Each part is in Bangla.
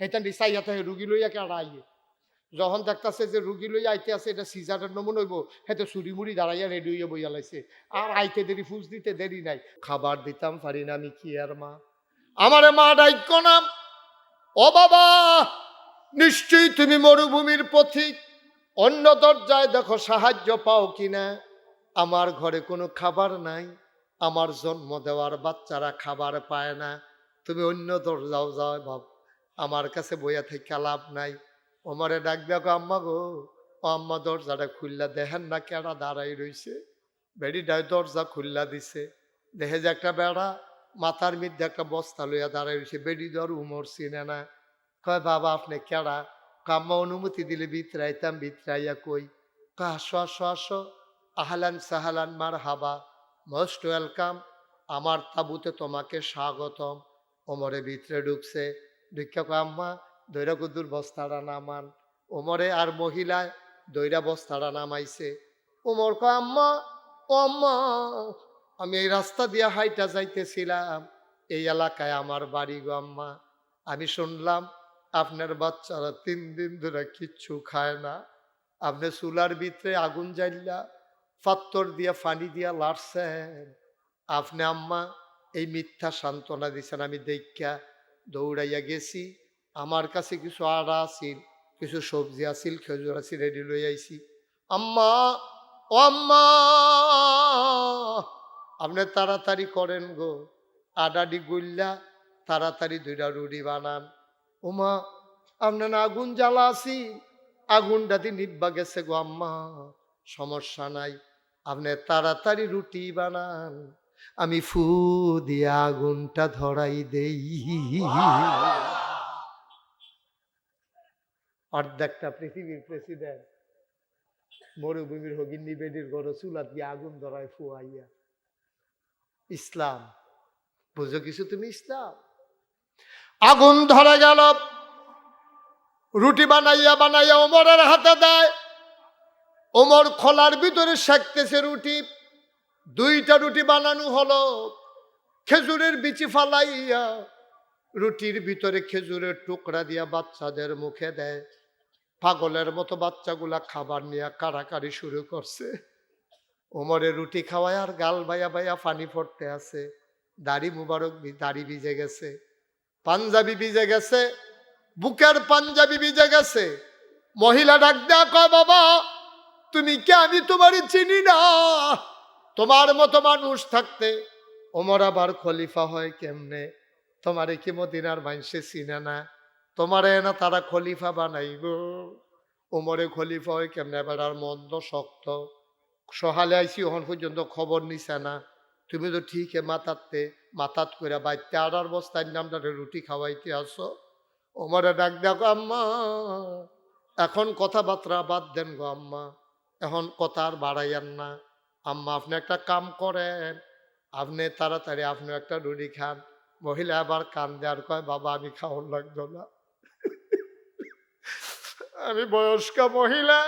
হেতান চাইয়া থাকে রুগী লইয়া কে আইয়ে যখন দেখতাছে যে রুগী লইয়া আইতে আছে এটা সিজারের নমুন হইব হেতে মুড়ি দাঁড়াইয়া রেডি হইয়া বইয়া লাইছে আর আইতে দেরি ফুস দিতে দেরি নাই। খাবার দিতাম পারি না আমি কি আর মা? আমারে মা ডাইক নাম। ও বাবা নিশ্চয়ই তুমি মরুভূমির পথিক। অন্য দরজায় দেখো সাহায্য পাও কিনা আমার ঘরে কোনো খাবার নাই। আমার জন্ম দেওয়ার বাচ্চারা খাবার পায় না। তুমি অন্য দরজাও যাও বাব আমার কাছে বইয়া থেকে লাভ নাই। ওমরে ডাক দেখো আম্মা গো, ও আম্মা দরজাটা খুললা, দেখেন না কেডা দাঁড়াই রইছে? বেড়িটায় দরজা খুললা দিছে। দেখে যে একটা বেড়া মাথার মধ্যে একটা বস্তা লইয়া দাঁড়াই রইছে। বেড়ি দর উমর চিনে না। কয়, বাবা, আপনি কেডা? কাম্মা অনুমতি দিলে বিতরাইতাম বিতরাইয়া কই? কা আসো আসো আসো। আহলান সাহালান মার হাবা মোস্ট ওয়েলকাম। আমার তাবুতে তোমাকে স্বাগতম। ওমরে ভিতরে ঢুকছে। কয়, আম্মা, দৈরা কুদ্দুর বস্তাটা নামান। ওমরে আর মহিলায় দৈরা বস্তাটা নামাইছে। ওমর কয়, আম্মা আম্মা, আমি এই রাস্তা দিয়ে হাইটা যাইতেছিলাম। এই এলাকায় আমার বাড়ি গো, আম্মা। আমি শুনলাম আপনার বাচ্চারা তিন দিন ধরে কিচ্ছু খায় না। আপনি চুলার ভিতরে আগুন জ্বালিয়া পাত্তর দিয়া ফানি দিয়া লাড়ছেন। আপনি, আম্মা, এই মিথ্যা সান্ত্বনা দিছেন। আমি দেখা দৌড়াইয়া গেছি। আমার কাছে কিছু আড়া আছিল, কিছু সবজি আছিল, খেজুর আছিল রেডি লই আইছি। আম্মা, ও আম্মা! আপনি তাড়াতাড়ি করেন গো। আডাডি গুল্লা তাড়াতাড়ি দুইটা রুটি বানান। ওমা আপনার আগুন জ্বালা আছি আগুনটা দিয়ে নিব্বা গেছে গো আম্মা। সমস্যা নাই, আপনি তাড়াতাড়ি রুটি বানান। আমি ফু দিয়ে আগুনটা ধরাই দেই। অর্ধেকটা পৃথিবীর প্রেসিডেন্ট, মরুভূমির হগিন্নি বেডির গড় চুলাত দিয়ে আগুন ধরায় ফুয়াইয়া। ইসলাম, বুঝো কিছু তুমি ইসলাম? আগুন ধরে গেল, রুটি বানাইয়া বানাইয়া ওমরের হাতে দেয়। ওমর খোলার ভিতরে শেখতেছে রুটি। দুইটা রুটি বানানো হলো। খেজুরের বিচি ফালাইয়া রুটির ভিতরে খেজুরের টুকরা দিয়া বাচ্চাদের মুখে দেয়। পাগলের মতো বাচ্চাগুলা খাবার নিয়ে কাড়াকাড়ি শুরু করছে। ওমরে রুটি খাওয়ায় আর গাল বাইয়া বাইয়া পানি পড়তে আছে। দাড়ি মুবারক দাড়ি ভিজে গেছে। পাঞ্জাবি ভিজে গেছে। বুকের পাঞ্জাবি ভিজে গেছে। মহিলা ডাক দেয়া কয়, বাবা, তুমি কে আমি তোমার চিনি না? তোমার মতো মানুষ থাকতে ওমর আবার খলিফা হয় কেমনে? তোমারে কি মদিনার মানুষে চিনে না? তোমারে না তারা খলিফা বানাইব? ওমরে খলিফা হয় কেমনে? এবার আর মন্দ শক্ত। সহালে আইসি ওখান পর্যন্ত খবর নিছে না। তুমি তো ঠিক মাতাতে মাতাত করে বাইতে আড়ার বস্তার নামটা রুটি খাওয়াইতে আসো। ওমরে ডাক দেখো আম্মা। এখন কথাবার্তা বাদ দেন গো আম্মা। এখন কথা আর বাড়াইয়ান না। আম্মা, আপনি একটা কাম করেন। আপনি তাড়াতাড়ি আপনি একটা রুটি খান। মহিলা আবার কান দেওয়ার কয়, বাবা, আমি খাওয়ার লাগতো না। আমি বয়স্ক মহিলা।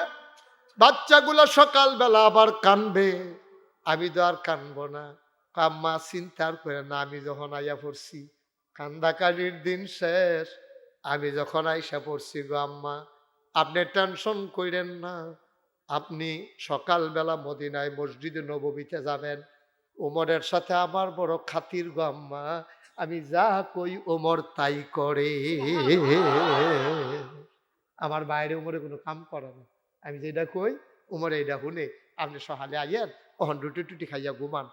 বাচ্চাগুলো সকালবেলা আবার কানবে। আমি তো আর কানবো না। আম্মা চিন্তার করে না, আমি যখন আইয়া পড়ছি কান্দাকারির দিন শেষ। আমি যখন আইসা পড়ছি গো আম্মা, আপনি টেনশন কইরেন না। আপনি সকালবেলা মদিনায় মসজিদে নববীতে যাবেন ওমরের সাথে আমার বড় খাতির গো আম্মা, আমি যা কই ওমর তাই করে। আমার বাইরে উমরে কোনো কাম করে না। আমি যেটা কই, উমরে এটা শুনে আপনি সহালে আইয়েন ওহন রুটি টুটি খাইয়া ঘুমান।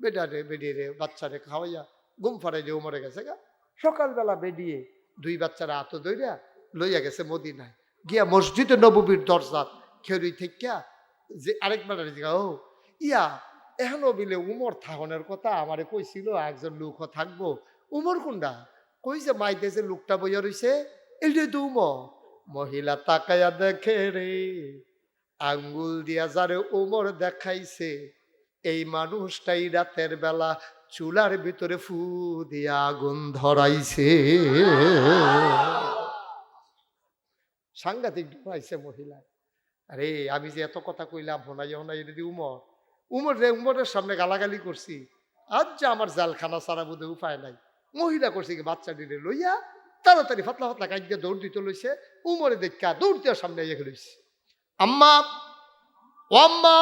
বেটা রে বেডিয়ে রে বাচ্চারে খাওয়াইয়া ঘুম ফাড়াই যে উমরে গেছে গা। সকালবেলা বেডিয়ে দুই বাচ্চারা আত দইরা লইয়া গেছে মদিনায়। গিয়া মসজিদে নববীর দরজাত খেরুই থেকে যে আরেকবার ও, ইয়া এখনও বিলে উমর থাকনের কথা আমারে কইছিল, একজন লোক থাকব। উমর কোনটা কই যে মাইতেছে লোকটা বইয়া রইছে? তো উমর। মহিলা তাকায়া দেখে রে, আঙ্গুল দিয়া যারে উমর দেখাইছে। এই মানুষটাই রাতের বেলা চুলার ভিতরে ফু দিয়া আগুন ধরাইছে। সাংঘাতিক ধরাইছে মহিলা আরে, আমি যে এত কথা কইলাম হোনাই হোনাই দিয়ে উমর উমর রে, উমরের সামনে গালাগালি করছি, আজ যে আমার জালখানা সারা বোধে উপায় নাই। মহিলা করছে কি বাচ্চা দিলে লইয়া, তাড়াতাড়ি ফাতলা ফাতলা কাজ দৌড় দিতে লইছে, উমরে দেখা দৌড়তে সামনে ইয়ে লইছে আম্মা, ও আম্মা,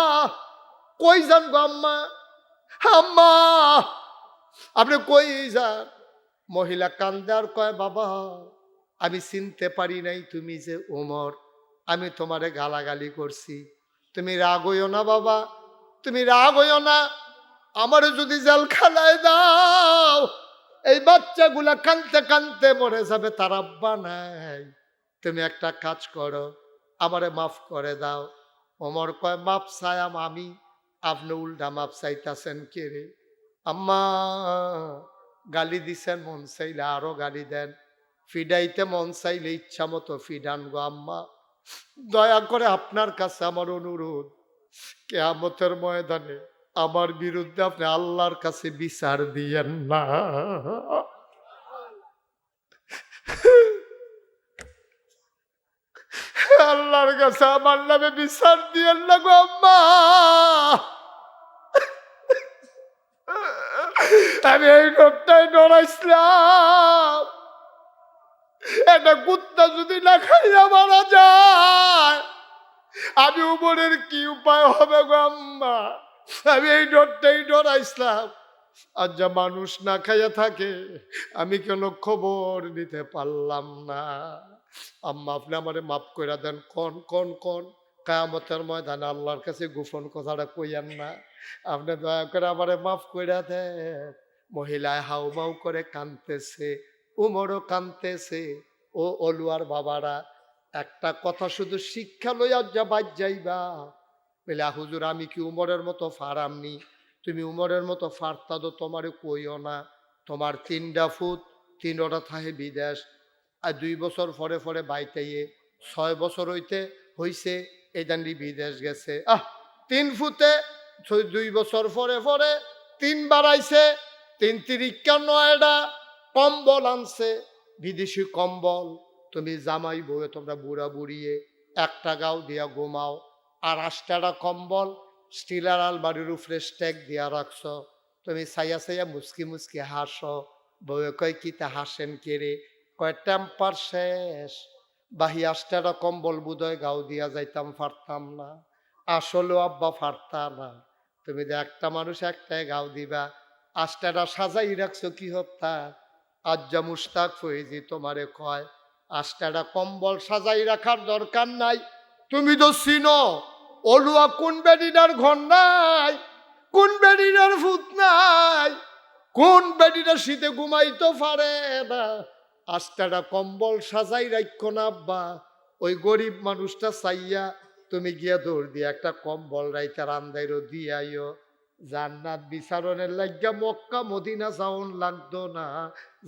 কই যান গো আম্মা? আম্মা, আপনি কই যান? মহিলা কান্দে আর কয়, বাবা, আমি চিনতে পারি নাই তুমি যে উমর। আমি তোমারে গালাগালি করছি। তুমি রাগ হইও না বাবা, তুমি রাগ হইও না। আমারে যদি জাল খালায় দাও, এই বাচ্চাগুলা কানতে কানতে মরে যাবে, তার আব্বা নাই। তুমি একটা কাজ করো, আমারে মাফ করে দাও। ওমর কয়, মাপ চায়াম আমি। আপনি উল্টা মাপ চাইতাছেন কে রে? আম্মা, গালি দিছেন, মন চাইলে আরও গালি দেন। ফিডাইতে মন চাইলে ইচ্ছা মতো ফিডান গো আম্মা। দয়া করে আপনার কাছে আমার অনুরোধ, কেয়ামতের ময়দানে আমার বিরুদ্ধে আপনি আল্লাহর কাছে বিচার দিয়েন না। আল্লাহর কাছে আমার নামে বিচার দিয়েন না গো আমি এই নোটটাই ডরাইছিলাম একটা কুত্তা যদি না খাইয়া মারা যায়, আমি উপরের কি উপায় হবে গো আম্মা? আমি এই ডরটাই ডরাইছিলাম। আর যা মানুষ না খাইয়া থাকে, আমি কেন খবর নিতে পারলাম না। আম্মা, আপনি আমারে মাফ করে দেন, কন কন কন। কায়ামতের ময়দানে আল্লাহর কাছে গোপন কথাটা কইয়ান না। আপনি দয়া করে আমারে মাফ করে দেন। মহিলায় হাউমাউ করে কানতেছে উমরও কানতেছে ও অলুয়ার বাবারা, একটা কথা শুধু শিক্ষা লইয়া যা বাদ যাইবা। বলে হুজুর, আমি কি উমরের মতো ফারামনি? তুমি উমরের মতো ফারতা তো তোমারে কইও না। তোমার তিনটা ফুট তিনটা থাহে বিদেশ। আর দুই বছর পরে পরে বাইতাইয়ে, ছয় বছর হইতে হইছে এই দান্ডি বিদেশ গেছে। আহ, তিন ফুটে দুই বছর পরে পরে তিন বাড়াইছে, তিন তিরিকা নয়ডা কম্বল আনছে। বিদেশি কম্বল, তুমি জামাই বউয়ে তোমরা বুড়া বুড়িয়ে একটা গাও দিয়া ঘুমাও। আর আষ্টাটা কম্বল, স্টিলার আলমারির উপরে স্টেক দিয়া রাখছ। তুমি সাইয়া সাইয়া মুসকি মুসকি হাসো। বউয়ে কয়, কি তা হাসেন কে রে? কয়, টেম্পার শেষ। বাহি আষ্টাটা কম্বল বুদয় গাও দিয়া যাইতাম পারতাম না। আসলেও আব্বা পারতা না। তুমি যে একটা মানুষ একটাই গাও দিবা। আষ্টাটা সাজাই রাখছো, কি হত্যা? আজ্জা মুস্তাক ফয়েজি তোমারে কয় আষ্টাটা কম্বল সাজাই রাখার দরকার নাই। তুমি তো চিনো, অলুয়া কোন বেডিনার ঘর নাই, কোন বেডিনার ভূত নাই, কোন বেডিটা শীতে ঘুমাইতে পারে না। আষ্টাটা কম্বল সাজাই রাখো না আব্বা, ওই গরিব মানুষটা চাইয়া তুমি গিয়া দৌড় দিয়ে একটা কম্বল রাইতা রান্দাইরও দিয়ে জান্নাত বিচারণের লাগিয়া মক্কা, মদিনা যাওন লাগতো না।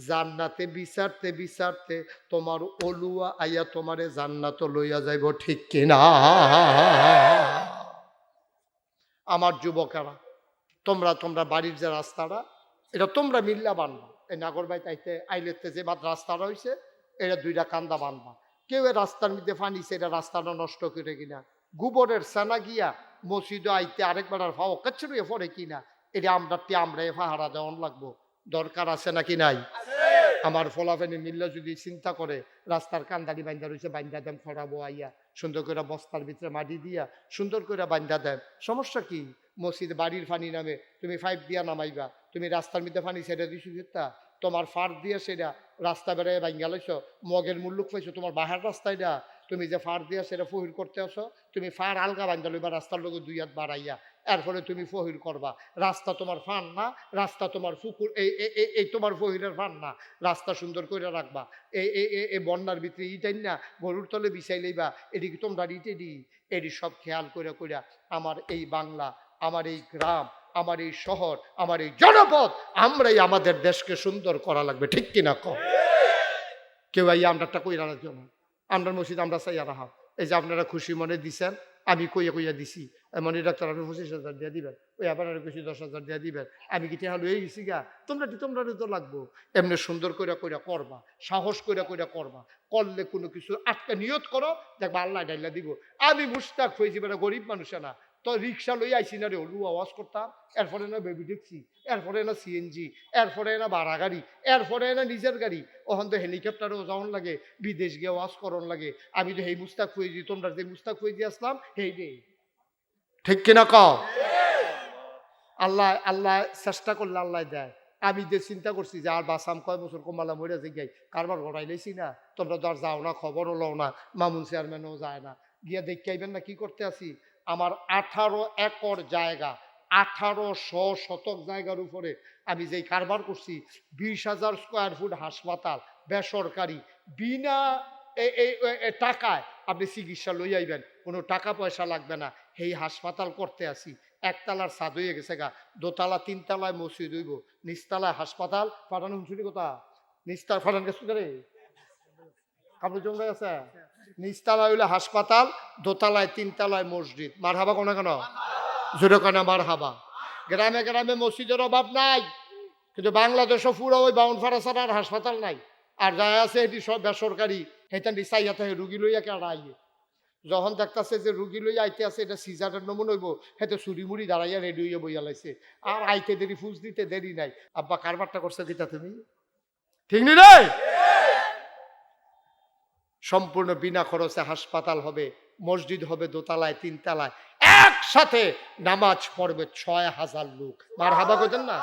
জান্নাতে বিচারতে বিচারতে তোমার অলুয়া আইয়া তোমারে জান্নাত লইয়া যাইব, ঠিক কিনা আমার যুবকেরা, তোমরা তোমরা বাড়ির যে রাস্তাটা, এটা তোমরা মিল্লা বানবা। এই নাগরবাই তাইতে আইলেতে যে বাদ রাস্তাটা হয়েছে এটা দুইটা কান্দা বানবা। কেউ এই রাস্তার মধ্যে ফানিছে এটা রাস্তাটা নষ্ট করে কিনা। গোবরের সানা গিয়া মসজিদ আইতে আরেকবার আর ফাও কাছড়িয়ে পড়ে কিনা এটা আমরা তে আমরা এ ফাহারা দেওয়ান লাগবো। দরকার আছে নাকি নাই? আমার ফলাফেনি মিল্লা যদি চিন্তা করে রাস্তার কান্দারি বাইন্দা রয়েছে বাইন্দা দেন ফড়াবো আইয়া সুন্দর করে বস্তার ভিতরে মাটি দিয়া সুন্দর করে বাইন্দা দেন। সমস্যা কি? মসজিদ বাড়ির ফানি নামে তুমি ফাইভ দিয়া নামাইবা তুমি রাস্তার মধ্যে ফানি সেটা দিছো যেটা তোমার ফার দিয়ে সেটা রাস্তা বেড়ায় বাইঙ্গা লইছো মগের মুল্লুক পাইছো তোমার বাহার রাস্তায়টা তুমি যে ফার দিয়া সেটা ফহির করতে আসো, তুমি ফার আলগা বাইন্দা লইবা, রাস্তার লোক দুই হাত বাড়াইয়া। এর ফলে তুমি ফহির করবা। রাস্তা তোমার ফান না, রাস্তা তোমার ফুকুর, এই, এই- তোমার ফহিরের ফান না। রাস্তা সুন্দর করে রাখবা। এই এই বন্যার ভিতরে ইটাই না গরুর তলে বিছাই লইবা। এদিকে তোমরা ইটে দি এটি সব খেয়াল করে করে আমার এই বাংলা, আমার এই গ্রাম, আমার এই শহর, আমার এই জনপদ, আমরাই আমাদের দেশকে সুন্দর করা লাগবে। ঠিক কিনা কেউ এই আমরাটা কইরা রাখবে না। আমরার মসজিদ, আমরা চাইয়া রাখা এই যে আপনারা খুশি মনে দিছেন, আমি কইয়া কইয়া দিছি। মনে ডাক্তার আপনি পঁচিশ হাজার দিয়ে দিবেন, ওই আবার কিছু দশ হাজার দিয়ে দিবেন। আমি কি টেহা এই গেছি গা? তোমরা তোমরা তো লাগবো? এমনি সুন্দর করে করে করবা, সাহস করে করে করবা। করলে কোনো কিছু আটকা নিয়ত করো, দেখবা আল্লাহ ডাইলা দিব। আমি মুস্তাক হয়েছি বেটা গরিব মানুষে না। তো রিক্সা লই আইসি না রে হলু আওয়াজ করতাম এরপরে না বেবি ট্যাক্সি এরপরে না সিএনজি এরপরে না ভাড়া গাড়ি এরপরে না নিজের গাড়ি। ওখান তো হেলিকপ্টারও যাওয়ান লাগে, বিদেশ গিয়ে ওয়াজ করন লাগে। আমি তো সেই মুস্তাক খুঁজেছি তোমরা যে মুস্তাক খুঁজে আসলাম সেই রে ঠিক কিনা ক আল্লাহ আল্লাহ চেষ্টা করলে আল্লাহ দেয়। আমি যে চিন্তা করছি যে আর বাসাম কয় বছর কমালা মরে যে গাই কারবার ঘটাই লেছি না। তোমরা তো আর যাও না, খবরও লও না। মামুন চেয়ারম্যানও যায় না। গিয়ে দেখে আইবেন না কি করতে আসি আমার আঠারো একর জায়গা, আঠারোশো শতক জায়গার উপরে আমি যেই কারবার করছি, বিশ হাজার স্কোয়ার ফুট হাসপাতাল, বেসরকারি, বিনা টাকায় আপনি চিকিৎসা লই আইবেন, কোনো টাকা পয়সা লাগবে না এই হাসপাতাল করতে আসি, একতলার ছাদ হয়ে গেছে গা, দোতলা, তিনতলায় মসজিদ হইব, নিচতলায় হাসপাতাল, ফাটানো শুনি কথা নিচতলা ফাটান গেছে কাপড় জমে আছে নিচতলায় হইলে হাসপাতাল, দোতলায়, তিনতলায় মসজিদ। মার হাবা কোনো কেন? জোরে কেন মার হাবা গ্রামে গ্রামে মসজিদের অভাব নাই, কিন্তু বাংলাদেশও পুরো ওই বাউন ফারা ছাড়া আর হাসপাতাল নাই। আর যা আছে এটি সব বেসরকারি হেতান চাইয়া থাকে রুগী লইয়া কে আইয়ে? যখন দেখতাছে যে রুগী লইয়া আইতে আছে, এটা সিজারের নমুন হইব, হেতে চুরি মুড়ি দাঁড়াইয়া রেডি হইয়া বইয়া লাইছে। আর আইতে দেরি, ফুস দিতে দেরি নাই। আব্বা কারবারটা করছে দিতা তুমি? ঠিক নি রে? সম্পূর্ণ বিনা খরচে হাসপাতাল হবে, মসজিদ হবে দোতলায়, তিনতলায়। একসাথে নামাজ পড়বে ছয় হাজার লোক। মার হাবা করতেন না?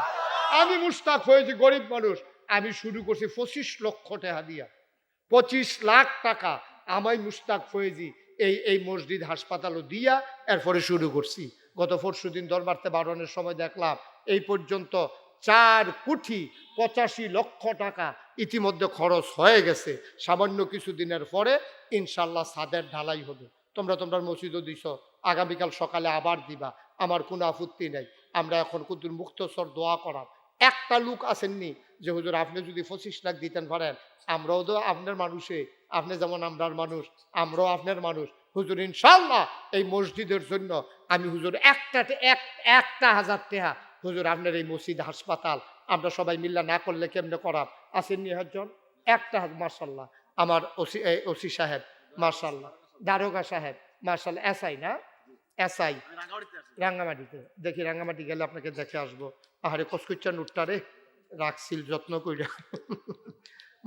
আমি মুস্তাক হয়েছি, গরিব মানুষ। আমি শুরু করছি পঁচিশ লক্ষ টাকা দিয়া। পঁচিশ লাখ টাকা আমায় মুস্তাক ফয়েজি এই এই মসজিদ হাসপাতালও দিয়া এরপরে শুরু করছি। গত পরশু দিন দরবারতে বারণের সময় দেখলাম, এই পর্যন্ত চার কোটি পঁচাশি লক্ষ টাকা ইতিমধ্যে খরচ হয়ে গেছে। সামান্য কিছু দিনের পরে ইনশাল্লাহ সাদের ঢালাই হবে। তোমরা তোমরা মসজিদও দিছ, আগামীকাল সকালে আবার দিবা। আমার কোনো আপত্তি নেই। আমরা এখন কুদ্দুর মুক্তসর দোয়া করার। একটা লোক আসেননি যে, হুজুর, আপনি যদি পঁচিশ লাখ দিতেন পারেন, আমরাও তো আপনার মানুষে। আপনি যেমন আমরার মানুষ, আমরাও আপনার মানুষ। হুজুর, ইনশাল্লাহ এই মসজিদের জন্য আমি হুজুর একটা এক, একটা হাজার টেহা হুজুর, আপনার এই মসজিদ, হাসপাতাল, আমরা সবাই মিল্লা না করলে কেমনে করার আসেননি হজন একটা মার্শাল্লাহ আমার ওসি ওসি সাহেব মার্শাল্লাহ দারোগা সাহেব মার্শাল্লাহ এসআই না? এসআই। রাঙ্গামাটিতে। দেখি রাঙ্গামাটি গেলে আপনাকে দেখে আসব। আহারে কসকুচ্চা নুটটা রে। রাখছিল, যত্ন কইরা।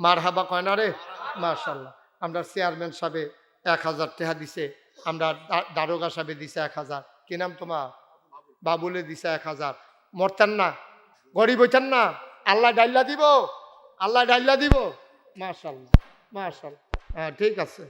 মার হাবা কয় না রে? মার্শাল্লাহ আমরা চেয়ারম্যান সাহেবে এক হাজার টেহা দিছে। আমরা দারোগা সাহেবে দিছে এক হাজার। কি নাম তোমার? বাবুলে দিছে এক হাজার। মরতেন না, গরিব হইতেন না, আল্লাহ ডাইল্লা দিব, আল্লাহ ডাইল্লা দিব। মার্শাল্লাহ মার্শাল্লাহ হ্যাঁ ঠিক আছে।